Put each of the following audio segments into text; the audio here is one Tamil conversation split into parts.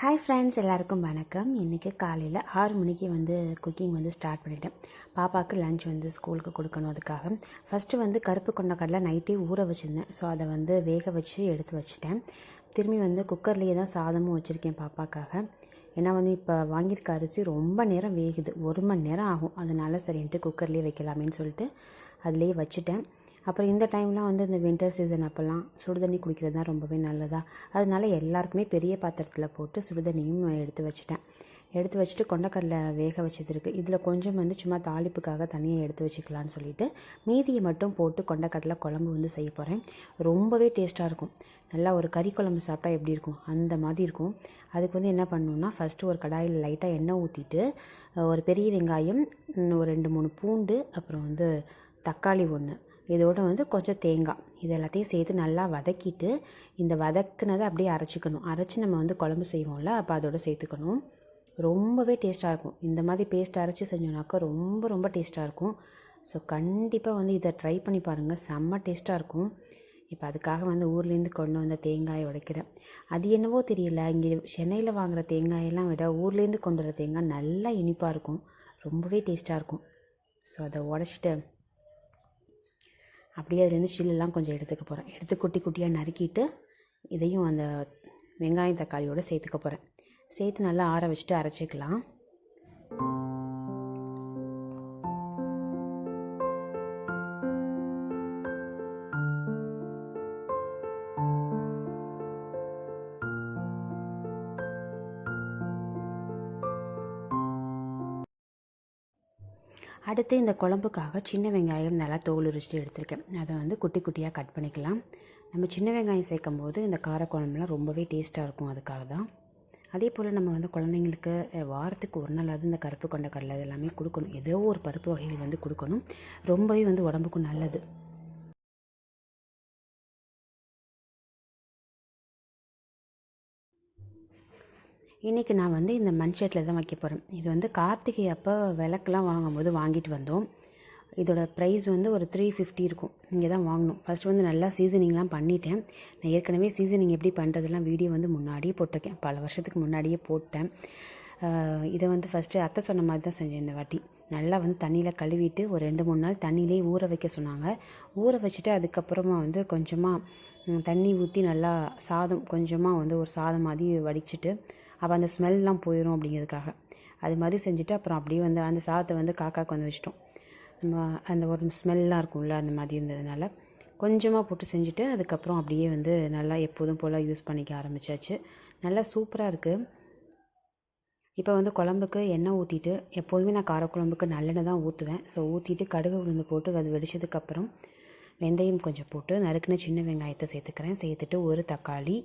ஹாய் ஃப்ரெண்ட்ஸ் எல்லாருக்கும் வணக்கம். இன்றைக்கி காலையில் ஆறு மணிக்கு வந்து குக்கிங் வந்து ஸ்டார்ட் பண்ணிட்டேன். பாப்பாவுக்கு லஞ்ச் வந்து ஸ்கூலுக்கு கொடுக்கணும் அதுக்காக. ஃபஸ்ட்டு வந்து கருப்பு கொண்டக்கடலை நைட்டே ஊற வச்சுருந்தேன். ஸோ அதை வந்து வேக வச்சு எடுத்து வச்சுட்டேன். திரும்பி வந்து குக்கர்லேயே தான் சாதமும் வச்சுருக்கேன் பாப்பாக்காக. ஏன்னா வந்து இப்போ வாங்கியிருக்க அரிசி ரொம்ப நேரம் வேகுது. ஒரு மணி நேரம் ஆகும். அதனால் சரின்ட்டு குக்கர்லேயே வைக்கலாமேன்னு சொல்லிட்டு அதுலேயே வச்சுட்டேன். அப்புறம் இந்த டைம்லாம் வந்து இந்த வின்டர் சீசன் அப்போல்லாம் சுடுதண்ணி குடிக்கிறது தான் ரொம்பவே நல்லதா? அதனால எல்லாருக்குமே பெரிய பாத்திரத்தில் போட்டு சுடுதண்ணியும் எடுத்து வச்சுட்டேன். எடுத்து வச்சுட்டு கொண்டக்கடலை வேக வச்சது இருக்குது இதில் கொஞ்சம் வந்து சும்மா தாளிப்புக்காக தனியாக எடுத்து வச்சுக்கலான்னு சொல்லிட்டு மீதியை மட்டும் போட்டு கொண்டக்கடலை குழம்பு வந்து செய்ய போகிறேன் ரொம்பவே டேஸ்ட்டாக இருக்கும். நல்லா ஒரு கறி குழம்பு சாப்பிட்டா எப்படி இருக்கும்? அந்த மாதிரி இருக்கும். அதுக்கு வந்து என்ன பண்ணணுன்னா ஃபஸ்ட்டு ஒரு கடாயில் லைட்டாக எண்ணெய் ஊற்றிட்டு ஒரு பெரிய வெங்காயம் ஒரு ரெண்டு மூணு பூண்டு அப்புறம் வந்து தக்காளி ஒன்று இதோட வந்து கொஞ்சம் தேங்காய். இது எல்லாத்தையும் சேர்த்து நல்லா வதக்கிட்டு இந்த வதக்குனதை அப்படியே அரைச்சிக்கணும். அரைச்சி நம்ம வந்து குழம்பு செய்வோம்ல அப்போ அதோட சேர்த்துக்கணும். ரொம்பவே டேஸ்ட்டாக இருக்கும். இந்த மாதிரி பேஸ்ட் அரைச்சி செஞ்சோம்னாக்கா ரொம்ப ரொம்ப டேஸ்ட்டாக இருக்கும். ஸோ கண்டிப்பாக வந்து இதை ட்ரை பண்ணி பாருங்கள் செம்ம டேஸ்ட்டாக இருக்கும். இப்போ அதுக்காக வந்து ஊர்லேருந்து கொண்டு வந்த தேங்காயை உடைக்கிறேன். அது என்னவோ தெரியல. இங்கே சென்னையில் வாங்குகிற தேங்காயெல்லாம் விட ஊர்லேருந்து கொண்டு வர தேங்காய் நல்லா இனிப்பாக இருக்கும். ரொம்பவே டேஸ்ட்டாக இருக்கும். ஸோ அதை உடச்சிட்டு அப்படியே அதுலேருந்து சில்லெல்லாம் கொஞ்சம் எடுத்துக்க போகிறேன் எடுத்து குட்டி குட்டியாக நறுக்கிட்டு இதையும் அந்த வெங்காயம் தக்காளியோடு சேர்த்துக்க போகிறேன் சேர்த்து நல்லா ஆற வச்சுட்டு அரைச்சிக்கலாம். அடுத்து இந்த குழம்புக்காக சின்ன வெங்காயம் நல்லா தோல் உரிச்சிட்டு எடுத்திருக்கேன். அதை வந்து குட்டி குட்டியாக கட் பண்ணிக்கலாம். நம்ம சின்ன வெங்காயம் சேர்க்கும் போது இந்த காரக்குழம்புலாம் ரொம்பவே டேஸ்ட்டாக இருக்கும் அதுக்காக தான். அதே போல் நம்ம வந்து குழந்தைங்களுக்கு வாரத்துக்கு ஒரு நாளாவது இந்த கருப்பு கொண்ட கடலை எல்லாமே கொடுக்கணும். ஏதோ ஒரு பருப்பு வகைகள் வந்து கொடுக்கணும். ரொம்பவே வந்து உடம்புக்கும் நல்லது. இன்றைக்கி நான் வந்து இந்த மண்சட்டில் தான் வைக்க போகிறேன் இது வந்து கார்த்திகை அப்போ விளக்கெலாம் வாங்கும்போது வாங்கிட்டு வந்தோம். இதோட ப்ரைஸ் வந்து ஒரு த்ரீ ஃபிஃப்டி இருக்கும். இங்கே தான் வாங்கணும். ஃபஸ்ட் வந்து நல்லா சீசனிங்லாம் பண்ணிட்டேன். நான் ஏற்கனவே சீசனிங் எப்படி பண்ணுறதுலாம் வீடியோ வந்து முன்னாடியே போட்டிருக்கேன். பல வருஷத்துக்கு முன்னாடியே போட்டேன். இதை வந்து ஃபஸ்ட்டு அத்தை சொன்ன மாதிரி தான் செஞ்சேன் இந்த வாட்டி. நல்லா வந்து தண்ணியில் கழுவிட்டு ஒரு ரெண்டு மூணு நாள் தண்ணியிலே ஊற வைக்க சொன்னாங்க. ஊற வச்சுட்டு அதுக்கப்புறமா வந்து கொஞ்சமாக தண்ணி ஊற்றி நல்லா சாதம் கொஞ்சமாக வந்து ஒரு சாதம் மாதிரி வடிச்சிட்டு அப்போ அந்த ஸ்மெல்லாம் போயிடும் அப்படிங்கிறதுக்காக. அது மாதிரி செஞ்சுட்டு அப்புறம் அப்படியே வந்து அந்த சாதத்தை வந்து காக்காவுக்கு வந்து வச்சிட்டோம். நம்ம அந்த ஒரு ஸ்மெல்லாம் இருக்கும்ல அந்த மாதிரி இருந்ததுனால கொஞ்சமாக போட்டு செஞ்சுட்டு அதுக்கப்புறம் அப்படியே வந்து நல்லா எப்போதும் போல் யூஸ் பண்ணிக்க ஆரம்பித்தாச்சு நல்லா சூப்பராக இருக்குது இப்போ வந்து குழம்புக்கு எண்ணெய் ஊற்றிட்டு எப்போதுமே நான் காரக்குழம்புக்கு நல்லெண்ணெய் தான் ஊற்றுவேன் ஸோ ஊற்றிட்டு கடுகு உளுந்து போட்டு அது வெடிச்சதுக்கப்புறம் வெந்தயம் கொஞ்சம் போட்டு நறுக்குன சின்ன வெங்காயத்தை சேர்த்துக்கிறேன். சேர்த்துட்டு ஒரு தக்காளி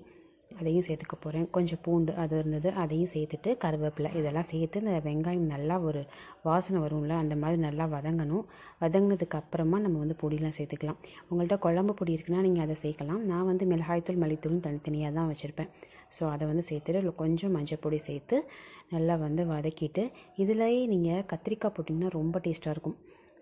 அதையும் சேர்த்துக்க போகிறேன் கொஞ்சம் பூண்டு அது இருந்தது அதையும் சேர்த்துட்டு கருவேப்பிலை இதெல்லாம் சேர்த்து இந்த வெங்காயம் நல்லா ஒரு வாசனை வரும்ல அந்த மாதிரி நல்லா வதங்கணும். வதங்கினதுக்கு அப்புறமா நம்ம வந்து பொடியெலாம் சேர்த்துக்கலாம். உங்கள்கிட்ட குழம்பு பொடி இருக்குன்னா நீங்கள் அதை சேர்க்கலாம். நான் வந்து மிளகாய்த்தூள் மல்லித்தூளும் தனித்தனியாக தான் வச்சுருப்பேன். ஸோ அதை வந்து சேர்த்துட்டு கொஞ்சம் மஞ்சள் பொடி சேர்த்து நல்லா வந்து வதக்கிட்டு இதிலேயே நீங்கள் கத்திரிக்காய் போட்டிங்கன்னா ரொம்ப டேஸ்ட்டாக இருக்கும்.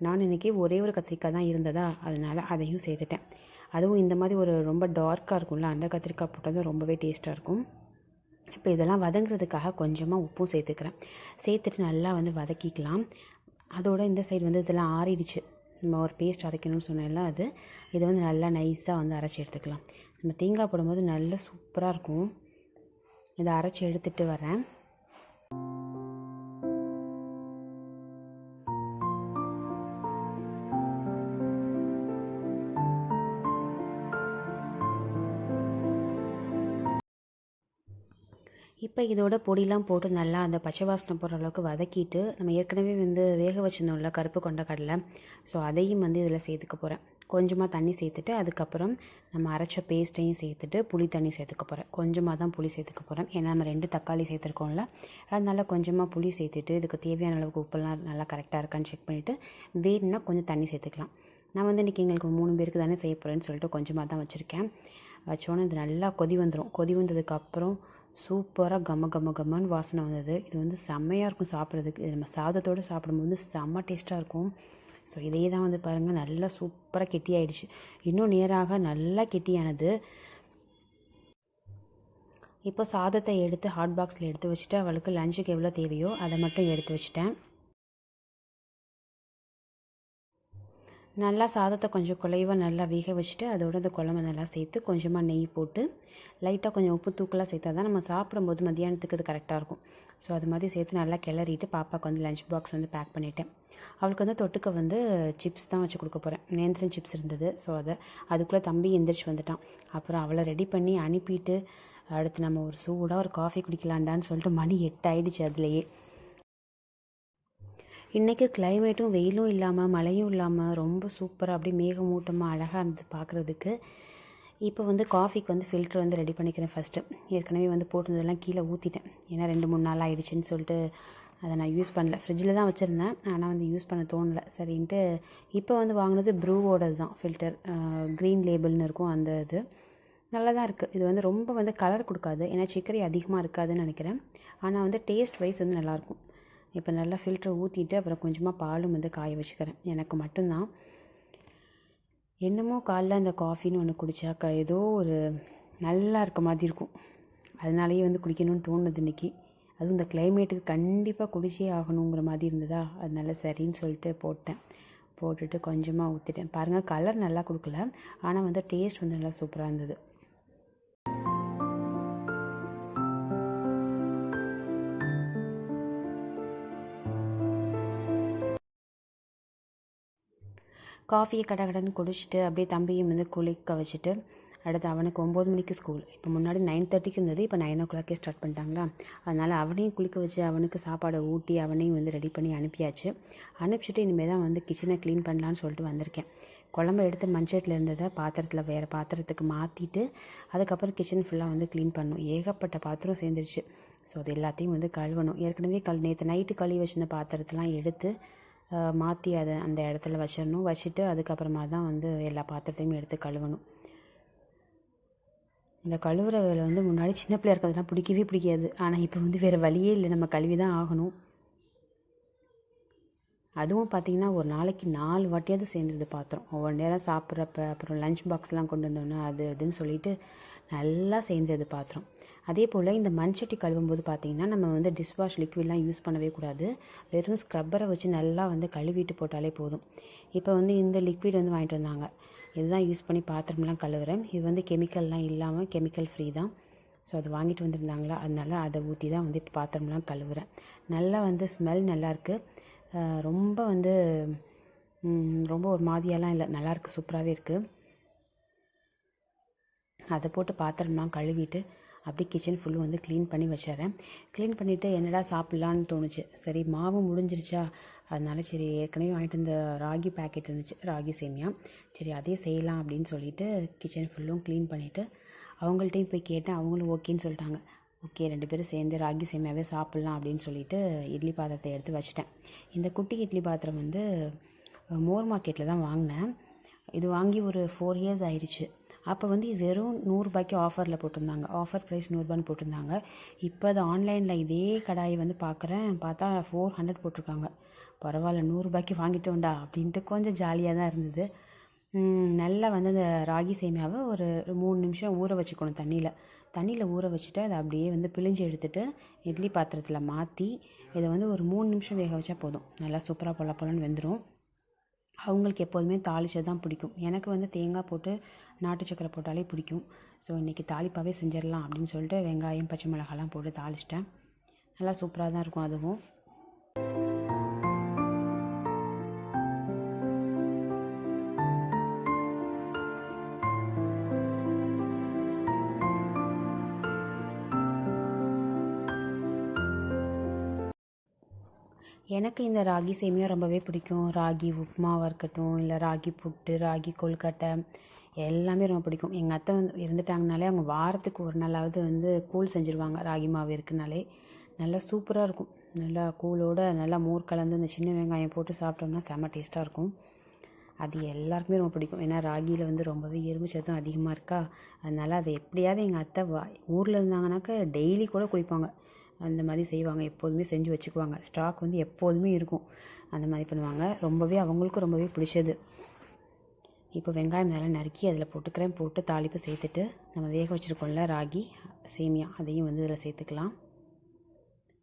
நான் இன்றைக்கி ஒரே ஒரு கத்திரிக்காய் தான் இருந்ததா அதனால் அதையும் சேர்த்துட்டேன். அதுவும் இந்த மாதிரி ஒரு ரொம்ப டார்க்காக இருக்கும்ல அந்த கத்திரிக்காய் போட்டதும் ரொம்பவே டேஸ்ட்டாக இருக்கும். இப்போ இதெல்லாம் வதங்குறதுக்காக கொஞ்சமாக உப்பும் சேர்த்துக்கிறேன். சேர்த்துட்டு நல்லா வந்து வதக்கிக்கலாம். அதோட இந்த சைடு வந்து இதெல்லாம் ஆறிடுச்சு. நம்ம ஒரு பேஸ்ட் அரைக்கணும்னு சொன்னேன்ல அது. இதை வந்து நல்லா நைஸாக வந்து அரைச்சி எடுத்துக்கலாம். நம்ம தேங்காய் போடும்போது நல்லா சூப்பராக இருக்கும். இதை அரைச்சி எடுத்துகிட்டு வரேன். இப்போ இதோட பொடிலாம் போட்டு நல்லா அந்த பச்சை வாசனை போகிற அளவுக்கு வதக்கிட்டு நம்ம ஏற்கனவே வந்து வேக வச்சுருந்தோம்ல கருப்பு கொண்ட கடலை ஸோ அதையும் வந்து இதில் சேர்த்துக்க போகிறேன் கொஞ்சமாக தண்ணி சேர்த்துட்டு அதுக்கப்புறம் நம்ம அரைச்ச பேஸ்ட்டையும் சேர்த்துட்டு புளி தண்ணி சேர்த்துக்க போகிறேன் கொஞ்சமாக தான் புளி சேர்த்துக்க போகிறேன் ஏன்னா நம்ம ரெண்டு தக்காளி சேர்த்துருக்கோம்ல. அதனால் கொஞ்சமாக புளி சேர்த்துட்டு இதுக்கு தேவையான அளவுக்கு உப்பெல்லாம் நல்லா கரெக்டாக இருக்கான்னு செக் பண்ணிவிட்டு வேணும்னா கொஞ்சம் தண்ணி சேர்த்துக்கலாம். நான் வந்து இன்றைக்கி எங்களுக்கு மூணு பேருக்கு தானே செய்ய போகிறேன்னு சொல்லிட்டு கொஞ்சமாக தான் வச்சுருக்கேன். வச்சோன்னே இது நல்லா கொதி வந்துடும் கொதி வந்ததுக்கப்புறம் சூப்பராக கம கம கமன்னு வாசனை வந்தது. இது வந்து செம்மையாக இருக்கும் சாப்பிட்றதுக்கு. இது நம்ம சாதத்தோடு சாப்பிடும்போது செம்ம டேஸ்ட்டாக இருக்கும். ஸோ இதே தான் வந்து பாருங்கள் நல்லா சூப்பராக கெட்டியாயிடுச்சு இன்னும் நேராக நல்லா கெட்டியானது. இப்போ சாதத்தை எடுத்து ஹாட் பாக்ஸில் எடுத்து வச்சுட்டு அவளுக்கு லஞ்சுக்கு எவ்வளோ தேவையோ அதை மட்டும் எடுத்து வச்சுட்டேன். நல்லா சாதத்தை கொஞ்சம் குலைவாக நல்லா வேக வச்சுட்டு அதோட அந்த குழம்பு நல்லா சேர்த்து கொஞ்சமாக நெய் போட்டு லைட்டாக கொஞ்சம் உப்பு தூக்கலாக சேர்த்தா தான் நம்ம சாப்பிடும்போது மதியானத்துக்கு அது கரெக்டாக இருக்கும். ஸோ அது மாதிரி சேர்த்து நல்லா கிளறிட்டு பாப்பாவுக்கு வந்து லஞ்ச் பாக்ஸ் வந்து பேக் பண்ணிட்டேன். அவளுக்கு வந்து தொட்டுக்க வந்து சிப்ஸ் தான் வச்சு கொடுக்க போகிறேன் நேந்திரன் சிப்ஸ் இருந்தது. ஸோ அதை அதுக்குள்ளே தம்பி எந்திரிச்சு வந்துட்டான். அப்புறம் அவளை ரெடி பண்ணி அனுப்பிட்டு அடுத்து நம்ம ஒரு சூடாக ஒரு காஃபி குடிக்கலாண்டான்னு சொல்லிட்டு மணி எட்டு ஆயிடுச்சு அதுலேயே. இன்றைக்கி கிளைமேட்டும் வெயிலும் இல்லாமல் மழையும் இல்லாமல் ரொம்ப சூப்பராக அப்படியே மேகமூட்டமாக அழகாக இருந்தது பார்க்குறதுக்கு இப்போ வந்து காஃபிக்கு வந்து ஃபில்ட்ரு வந்து ரெடி பண்ணிக்கிறேன் ஃபஸ்ட்டு ஏற்கனவே வந்து போட்டிருந்ததெல்லாம் கீழே ஊற்றிட்டேன் ஏன்னா ரெண்டு மூணு நாள் ஆயிடுச்சுன்னு சொல்லிட்டு அதை நான் யூஸ் பண்ணல. ஃப்ரிட்ஜில் தான் வச்சுருந்தேன். ஆனால் வந்து யூஸ் பண்ண தோணலை. சரின்ட்டு இப்போ வந்து வாங்கினது ப்ரூவோடது தான் ஃபில்டர் க்ரீன் லேபிள்னு இருக்கும் அந்த இது. நல்லா தான் இருக்குது இது வந்து ரொம்ப வந்து கலர் கொடுக்காது. ஏன்னா சிக்கரி அதிகமாக இருக்காதுன்னு நினைக்கிறேன். ஆனால் வந்து டேஸ்ட் வைஸ் வந்து நல்லாயிருக்கும் இப்போ நல்லா ஃபில்டரை ஊற்றிட்டு அப்புறம் கொஞ்சமாக பாலும் வந்து காய வச்சுக்கிறேன். எனக்கு மட்டும்தான். என்னமோ காலைல அந்த காஃபின்னு ஒன்று குடித்தாக்கா ஏதோ ஒரு நல்லா இருக்க மாதிரி இருக்கும். அதனாலேயே வந்து குடிக்கணும்னு தோணுது இன்றைக்கி அதுவும் இந்த கிளைமேட்டுக்கு கண்டிப்பாக குடிச்சே ஆகணுங்கிற மாதிரி இருந்ததா? அதனால சரின்னு சொல்லிட்டு போட்டேன். போட்டுட்டு கொஞ்சமாக ஊற்றிட்டேன் பாருங்கள் கலர் நல்லா கொடுக்கல. ஆனால் வந்து டேஸ்ட் வந்து நல்லா சூப்பராக இருந்தது. காஃபியை கடை கடைன்னு குடிச்சிட்டு அப்படியே தம்பியும் வந்து குளிக்க வச்சுட்டு அடுத்து அவனுக்கு ஒம்பது மணிக்கு ஸ்கூல் இப்போ முன்னாடி நைன் தேர்ட்டிக்கு இருந்தது இப்போ நைன் ஓ கிளாக்கே ஸ்டார்ட் பண்ணிட்டாங்களா? அதனால் அவனையும் குளிக்க வச்சு அவனுக்கு சாப்பாடை ஊட்டி அவனையும் வந்து ரெடி பண்ணி அனுப்பியாச்சு. அனுப்பிச்சிட்டு இனிமேல் தான் வந்து கிச்சனை க்ளீன் பண்ணலான்னு சொல்லிட்டு வந்திருக்கேன். குழம்பு எடுத்து மஞ்சட்டில் இருந்ததை பாத்திரத்தில் வேறு பாத்திரத்துக்கு மாற்றிட்டு அதுக்கப்புறம் கிச்சன் ஃபுல்லாக வந்து க்ளீன் பண்ணும் ஏகப்பட்ட பாத்திரம் சேர்ந்துருச்சு. ஸோ அது எல்லாத்தையும் வந்து கழுவணும். ஏற்கனவே கல் நேற்று நைட்டு கழுவி வச்சிருந்த பாத்திரத்தெலாம் எடுத்து மாற்றி அதை அந்த இடத்துல வச்சிடணும். வச்சுட்டு அதுக்கப்புறமா தான் வந்து எல்லா பாத்திரத்தையும் எடுத்து கழுவணும். இந்த கழுவுற வேலை வந்து முன்னாடி சின்ன பிள்ளையா இருக்கிறதுலாம் பிடிக்கவே பிடிக்காது. ஆனால் இப்போ வந்து வேறு வழியே இல்லை. நம்ம கழுவி தான் ஆகணும். அதுவும் பார்த்திங்கன்னா ஒரு நாளைக்கு நாலு வாட்டியாவது சேர்ந்துருது பாத்திரம். ஒவ்வொரு நேரம் சாப்பிட்றப்ப அப்புறம் லஞ்ச் பாக்ஸ்லாம் கொண்டு வந்தோன்னா அது அதுன்னு சொல்லிட்டு நல்லா சேர்ந்தது பாத்திரம். அதே போல் இந்த மண்சட்டி கழுவும் போது பார்த்திங்கன்னா நம்ம வந்து டிஷ்வாஷ் லிக்விட்லாம் யூஸ் பண்ணவே கூடாது. வெறும் ஸ்க்ரப்பரை வச்சு நல்லா வந்து கழுவிட்டு போட்டாலே போதும். இப்போ வந்து இந்த லிக்விட் வந்து வாங்கிட்டு வந்தாங்க. இதுதான் யூஸ் பண்ணி பாத்திரம்லாம் கழுவுறேன். இது வந்து கெமிக்கல்லாம் இல்லாமல் கெமிக்கல் ஃப்ரீ தான். ஸோ அது வாங்கிட்டு வந்திருந்தாங்களா? அதனால அதை ஊற்றி தான் வந்து இப்போ பாத்திரம்லாம் கழுவுறேன். நல்லா வந்து ஸ்மெல் நல்லாயிருக்கு ரொம்ப வந்து ரொம்ப ஒரு மாதிரியெல்லாம் இல்லை. நல்லாயிருக்கு சூப்பராகவே இருக்குது அதை போட்டு பாத்திரம்லாம் கழுவிட்டு அப்படியே கிச்சன் ஃபுல்லும் வந்து க்ளீன் பண்ணி வச்சிடறேன். க்ளீன் பண்ணிவிட்டு என்னடா சாப்பிட்லான்னு தோணுச்சு. சரி மாவு முடிஞ்சிருச்சா? அதனால சரி ஏற்கனவே வாங்கிட்டு இருந்த ராகி பேக்கெட் இருந்துச்சு ராகி சேமியா. சரி அதே செய்யலாம் அப்படின்னு சொல்லிட்டு கிச்சன் ஃபுல்லும் க்ளீன் பண்ணிவிட்டு அவங்கள்ட்டையும் போய் கேட்டேன். அவங்களும் ஓகேன்னு சொல்லிட்டாங்க. ஓகே ரெண்டு பேரும் சேர்ந்து ராகி சேமியாவே சாப்பிட்லாம் அப்படின்னு சொல்லிட்டு இட்லி பாத்திரத்தை எடுத்து வச்சிட்டேன். இந்த குட்டி இட்லி பாத்திரம் வந்து மோர் மார்க்கெட்டில் தான் வாங்கினேன். இது வாங்கி ஒரு ஃபோர் இயர்ஸ் ஆயிடுச்சு. அப்போ வந்து இது வெறும் நூறுரூபாய்க்கு ஆஃபரில் போட்டிருந்தாங்க. ஆஃபர் ப்ரைஸ் நூறுரூபான்னு போட்டிருந்தாங்க. இப்போ அது ஆன்லைனில் இதே கடாயை வந்து பார்க்குறேன் பார்த்தா ஃபோர் ஹண்ட்ரட் போட்டிருக்காங்க. பரவாயில்ல நூறுரூபாய்க்கு வாங்கிட்டோம்டா அப்படின்ட்டு கொஞ்சம் ஜாலியாக தான் இருந்தது. நல்லா வந்து அந்த ராகி சேமியாவை ஒரு மூணு நிமிஷம் ஊற வச்சுக்கணும் தண்ணியில். தண்ணியில் ஊற வச்சுட்டு அதை அப்படியே வந்து பிழிஞ்சு எடுத்துகிட்டு இட்லி பாத்திரத்தில் மாற்றி இதை வந்து ஒரு மூணு நிமிஷம் வேக வச்சா போதும். நல்லா சூப்பராக பொல பொலன்னு வெந்துடும் அவங்களுக்கு எப்போதுமே தாளிச்சது தான் பிடிக்கும். எனக்கு வந்து தேங்காய் போட்டு நாட்டு சக்கரை போட்டாலே பிடிக்கும். ஸோ இன்றைக்கி தாளிப்பாகவே செஞ்சிடலாம் அப்படின்னு சொல்லிட்டு வெங்காயம் பச்சை மிளகாலாம் போட்டு தாளிச்சிட்டேன். நல்லா சூப்பராக தான் இருக்கும் அதுவும். எனக்கு இந்த ராகி சேமியா ரொம்பவே பிடிக்கும். ராகி உப்புமாவாக இருக்கட்டும் இல்லை ராகி புட்டு ராகி கொழுக்கட்டை எல்லாமே ரொம்ப பிடிக்கும். எங்கள் அத்தை வந்து இருந்துட்டாங்கனாலே அவங்க வாரத்துக்கு ஒரு நாளாவது வந்து கூழ் செஞ்சுருவாங்க ராகி மாவு இருக்குனாலே. நல்லா சூப்பராக இருக்கும். நல்லா கூழோடு நல்லா மோர் கலந்து இந்த சின்ன வெங்காயம் போட்டு சாப்பிட்டோம்னா செம்ம டேஸ்ட்டாக இருக்கும். அது எல்லாருக்குமே ரொம்ப பிடிக்கும். ஏன்னா ராகியில் வந்து ரொம்பவே எறும்பு சத்தும் அதிகமாக இருக்கா? அதனால் அதை எப்படியாவது எங்கள் அத்தை வா ஊரில் இருந்தாங்கனாக்கா டெய்லி கூட குடிப்பாங்க அந்த மாதிரி செய்வாங்க எப்போதுமே செஞ்சு வச்சுக்குவாங்க. ஸ்டாக் வந்து எப்போதுமே இருக்கும். அந்த மாதிரி பண்ணுவாங்க. ரொம்பவே அவங்களுக்கும் ரொம்பவே பிடிச்சது. இப்போ வெங்காயம் நல்லா நறுக்கி அதில் போட்டுக்கிறேன். போட்டு தாளிப்பு சேர்த்துட்டு நம்ம வேக வச்சுருக்கோம்ல ராகி சேமியா அதையும் வந்து இதில் சேர்த்துக்கலாம்.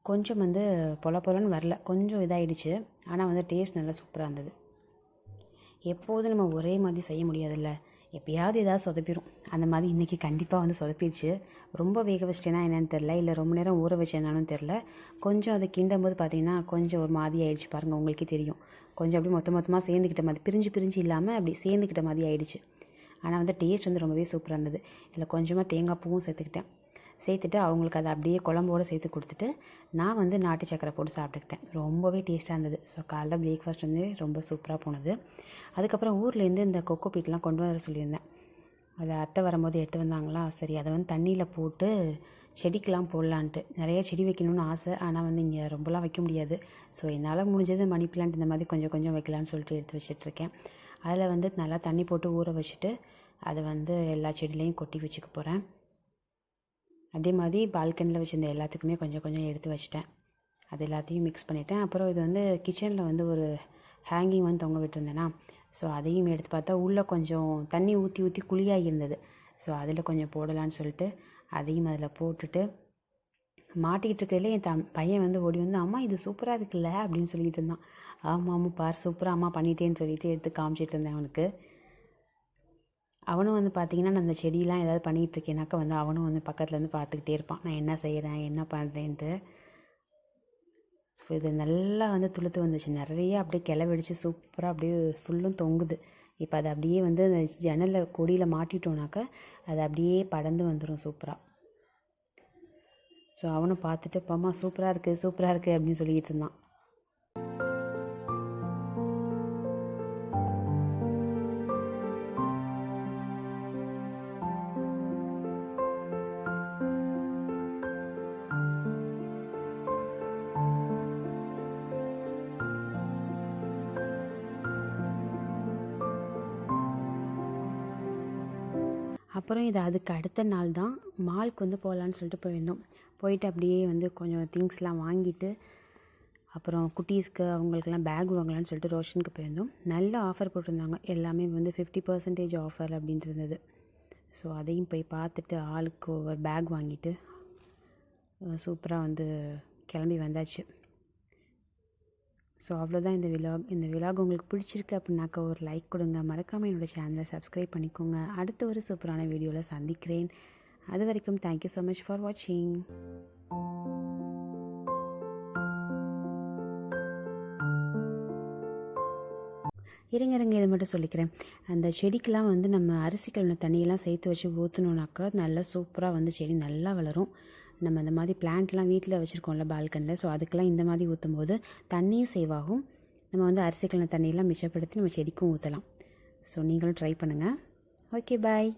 கொஞ்சம் வந்து பொல பொலன்னு வரல. கொஞ்சம் இதாகிடுச்சு ஆனால் வந்து டேஸ்ட் நல்லா சூப்பராக இருந்தது. எப்போதும் நம்ம ஒரே மாதிரி செய்ய முடியாதுல்ல. எப்பயாவது ஏதாவது சொதப்பிடும் அந்த மாதிரி இன்றைக்கி கண்டிப்பாக வந்து சொதப்பிடுச்சு. ரொம்ப வேக வச்சிட்டேன்னா என்னென்னு தெரில இல்லை ரொம்ப நேரம் ஊற வச்சேனாலும் தெரில கொஞ்சம் அதை கிண்டும் போது பார்த்திங்கன்னா கொஞ்சம் ஒரு மாதிரி ஆயிடுச்சு பாருங்கள் உங்களுக்கே தெரியும். கொஞ்சம் அப்படியே மொத்த மொத்தமாக சேர்ந்துக்கிட்ட மாதிரி பிரிஞ்சு பிரிஞ்சு இல்லாமல் அப்படி சேர்ந்துக்கிட்ட மாதிரி ஆயிடுச்சு. ஆனால் வந்து டேஸ்ட் வந்து ரொம்பவே சூப்பராக இருந்தது. இதில் கொஞ்சமாக தேங்காய் பூவும் சேர்த்துக்கிட்டேன். சேர்த்துட்டு அவங்களுக்கு அதை அப்படியே குழம்போடு சேர்த்து கொடுத்துட்டு நான் வந்து நாட்டு சக்கரை போட்டு சாப்பிட்டுக்கிட்டேன். ரொம்பவே டேஸ்ட்டாக இருந்தது. ஸோ காலைல பிரேக்ஃபாஸ்ட் வந்து ரொம்ப சூப்பராக போனது. அதுக்கப்புறம் ஊர்லேருந்து இந்த கொக்கோ பீட்லாம் கொண்டு வர சொல்லியிருந்தேன். அதை அத்தை வரும்போது எடுத்து வந்தாங்களா? சரி அதை வந்து தண்ணியில் போட்டு செடிக்கெலாம் போடலான்ட்டு. நிறைய செடி வைக்கணும்னு ஆசை. ஆனால் வந்து இங்கே ரொம்பலாம் வைக்க முடியாது. ஸோ என்னால் முடிஞ்சது மணி பிளான்ட் இந்த மாதிரி கொஞ்சம் கொஞ்சம் வைக்கலான்னு சொல்லிட்டு எடுத்து வச்சிட்ருக்கேன். அதில் வந்து நல்லா தண்ணி போட்டு ஊற வச்சுட்டு அதை வந்து எல்லா செடியிலையும் கொட்டி வச்சுக்க போகிறேன் அதே மாதிரி பால்கனியில் வச்சுருந்த எல்லாத்துக்குமே கொஞ்சம் கொஞ்சம் எடுத்து வச்சிட்டேன். அது எல்லாத்தையும் மிக்ஸ் பண்ணிவிட்டேன் அப்புறம் இது வந்து கிச்சனில் வந்து ஒரு ஹேங்கிங் வந்து தொங்க விட்டுருந்தேனா ஸோ அதையும் எடுத்து பார்த்தா உள்ளே கொஞ்சம் தண்ணி ஊற்றி ஊற்றி குழியாகி இருந்தது. ஸோ அதில் கொஞ்சம் போடலான்னு சொல்லிட்டு அதையும் அதில் போட்டுட்டு மாட்டிக்கிட்டு இருக்கையில என் தம் பையன் வந்து ஓடி வந்து அம்மா இது சூப்பராக இருக்குல்ல? அப்படின்னு சொல்லிட்டு இருந்தான். ஆமாம் ஆமாம் பார் சூப்பராக அம்மா பண்ணிட்டேன்னு சொல்லிட்டு எடுத்து காமிச்சிட்டு இருந்தேன் அவனுக்கு. அவனும் வந்து பார்த்திங்கன்னா நான் அந்த செடியெலாம் ஏதாவது பண்ணிகிட்டு இருக்கேனாக்கா வந்து அவனும் வந்து பக்கத்துலேருந்து பார்த்துக்கிட்டே இருப்பான். நான் என்ன செய்கிறேன் என்ன பண்ணுறேன்ட்டு ஸோ இது நல்லா வந்து துளுத்து வந்துச்சு. நிறைய அப்படியே கிளவெடிச்சு சூப்பராக அப்படியே ஃபுல்லும் தொங்குது. இப்போ அதை அப்படியே வந்து அந்த ஜன்னலில் கொடியில் மாட்டிட்டோம்னாக்கா அது அப்படியே படந்து வந்துடும் சூப்பராக ஸோ அவனும் பார்த்துட்டு அப்பாம்மா சூப்பராக இருக்குது சூப்பராக இருக்குது அப்படின்னு சொல்லிக்கிட்டு இருந்தான். அப்புறம் இது அதுக்கு அடுத்த நாள் தான் மால்க்கு வந்து போகலான்னு சொல்லிட்டு போயிருந்தோம். போயிட்டு அப்படியே வந்து கொஞ்சம் திங்ஸ்லாம் வாங்கிட்டு அப்புறம் குட்டீஸ்க்கு அவங்களுக்கெல்லாம் பேக் வாங்கலான்னு சொல்லிட்டு ரோஷனுக்கு போயிருந்தோம். நல்ல ஆஃபர் போட்டிருந்தாங்க. எல்லாமே வந்து ஃபிஃப்டி பர்சன்டேஜ் ஆஃபர் அப்படின்ட்டு இருந்தது. ஸோ அதையும் போய் பார்த்துட்டு ஆளுக்கு ஒரு பேக் வாங்கிட்டு சூப்பராக வந்து கிளம்பி வந்தாச்சு. ஸோ அவ்வளோதான் இந்த விலாக் இந்த விலாக் உங்களுக்கு பிடிச்சிருக்கு அப்படின்னாக்கா ஒரு லைக் கொடுங்க. மறக்காமல் என்னோடய சேனலை சப்ஸ்கிரைப் பண்ணிக்கோங்க. அடுத்த ஒரு சூப்பரான வீடியோவில் சந்திக்கிறேன். அது வரைக்கும் தேங்க்யூ ஸோ மச் ஃபார் வாட்சிங் இருங்க இருங்க இதை மட்டும் சொல்லிக்கிறேன். அந்த செடிக்கெலாம் வந்து நம்ம அரிசி கழுவின தண்ணியெல்லாம் சேர்த்து வச்சு ஊற்றினோன்னாக்கா நல்லா சூப்பராக வந்து செடி நல்லா வளரும். நம்ம அந்த மாதிரி பிளான்ட்லாம் வீட்டில் வச்சுருக்கோம்ல பால்கனியில் ஸோ அதுக்கெல்லாம் இந்த மாதிரி ஊற்றும் போது தண்ணியும் சேவ் ஆகும். நம்ம வந்து அரிசி கழுவின தண்ணியெல்லாம் மிச்சப்படுத்தி நம்ம செடிக்கும் ஊற்றலாம் ஸோ நீங்களும் ட்ரை பண்ணுங்கள் ஓகே பாய்